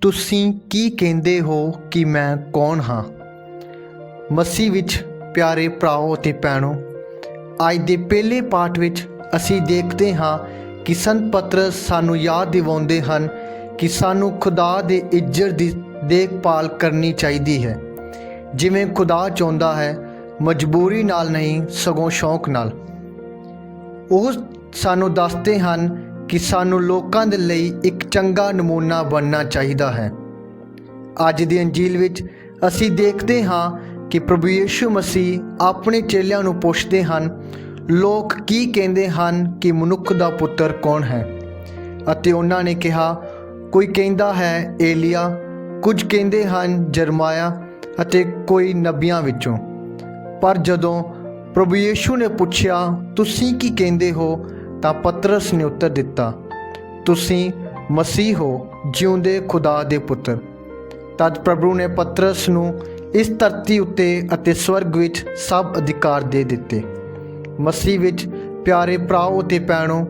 ਤੁਸੀਂ ਕੀ ਕਹਿੰਦੇ ਹੋ ਕਿ ਮੈਂ ਕੌਣ ਹਾਂ? ਮਸੀਹ ਵਿੱਚ ਪਿਆਰੇ ਭਰਾਓ ਅਤੇ ਭੈਣੋ, ਅੱਜ ਦੇ ਪਹਿਲੇ ਪਾਠ ਵਿੱਚ ਅਸੀਂ ਦੇਖਦੇ ਹਾਂ ਕਿ ਸੰਤ ਪਤਰਸ ਸਾਨੂੰ ਯਾਦ ਦਿਵਾਉਂਦੇ ਹਨ ਕਿ ਸਾਨੂੰ ਖੁਦਾ ਦੇ ਇੱਜ਼ਤ ਦੀ ਦੇਖਭਾਲ ਕਰਨੀ ਚਾਹੀਦੀ ਹੈ। ਜਿਵੇਂ ਖੁਦਾ ਚਾਹੁੰਦਾ ਹੈ, ਮਜਬੂਰੀ ਨਾਲ ਨਹੀਂ, ਸਗੋਂ ਸ਼ੌਂਕ ਨਾਲ। ਉਹ ਸਾਨੂੰ ਦੱਸਦੇ ਹਨ ਕਿ ਸਾਨੂੰ ਲੋਕਾਂ ਦੇ ਲਈ ਇੱਕ ਚੰਗਾ ਨਮੂਨਾ ਬਣਨਾ ਚਾਹੀਦਾ ਹੈ। ਅੱਜ ਦੀ ਅੰਜੀਲ ਵਿੱਚ ਅਸੀਂ ਦੇਖਦੇ ਹਾਂ ਕਿ ਪ੍ਰਭੂ ਯੀਸ਼ੂ ਮਸੀਹ ਆਪਣੇ ਚੇਲਿਆਂ ਨੂੰ ਪੁੱਛਦੇ ਹਨ, ਲੋਕ ਕੀ ਕਹਿੰਦੇ ਹਨ ਕਿ ਮਨੁੱਖ ਦਾ ਪੁੱਤਰ ਕੌਣ ਹੈ? ਅਤੇ ਉਹਨਾਂ ਨੇ ਕਿਹਾ, ਕੋਈ ਕਹਿੰਦਾ ਹੈ ਏਲੀਆ, ਕੁਝ ਕਹਿੰਦੇ ਹਨ ਜਰਮਾਇਆ ਅਤੇ ਕੋਈ ਨਬੀਆਂ ਵਿੱਚੋਂ। ਪਰ ਜਦੋਂ ਪ੍ਰਭੂ ਯੀਸ਼ੂ ਨੇ ਪੁੱਛਿਆ, ਤੁਸੀਂ ਕੀ ਕਹਿੰਦੇ ਹੋ? ਤਾਂ ਪਤਰਸ ਨੇ ਉੱਤਰ ਦਿੱਤਾ, ਤੁਸੀਂ ਮਸੀਹ ਹੋ, ਜਿਉਂਦੇ ਖੁਦਾ ਦੇ ਪੁੱਤਰ। ਤਦ ਪ੍ਰਭੂ ਨੇ ਪਤਰਸ ਨੂੰ ਇਸ ਧਰਤੀ ਉੱਤੇ ਅਤੇ ਸਵਰਗ ਵਿੱਚ ਸਭ ਅਧਿਕਾਰ ਦੇ ਦਿੱਤੇ। ਮਸੀਹ ਵਿੱਚ, ਪਿਆਰੇ ਭਰਾਓ ਅਤੇ ਭੈਣੋ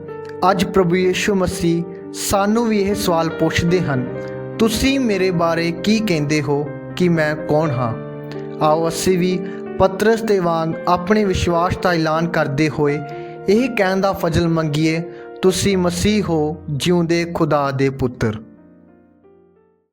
ਅੱਜ ਪ੍ਰਭੂ ਯੀਸ਼ੂ ਮਸੀਹ ਸਾਨੂੰ ਵੀ ਇਹ ਸਵਾਲ ਪੁੱਛਦੇ ਹਨ, ਤੁਸੀਂ ਮੇਰੇ ਬਾਰੇ ਕੀ ਕਹਿੰਦੇ ਹੋ ਕਿ ਮੈਂ ਕੌਣ ਹਾਂ? ਆਓ ਅਸੀਂ ਵੀ ਪਤਰਸ ਦੇ ਵਾਂਗ ਆਪਣੇ ਵਿਸ਼ਵਾਸ ਦਾ ਐਲਾਨ ਕਰਦੇ ਹੋਏ ਇਹ ਕਹਿਣ ਦਾ ਫਜ਼ਲ ਮੰਗੀਏ ਤੁਸੀਂ ਮਸੀਹ ਹੋ ਜਿਉਂਦੇ ਖੁਦਾ ਦੇ ਪੁੱਤਰ।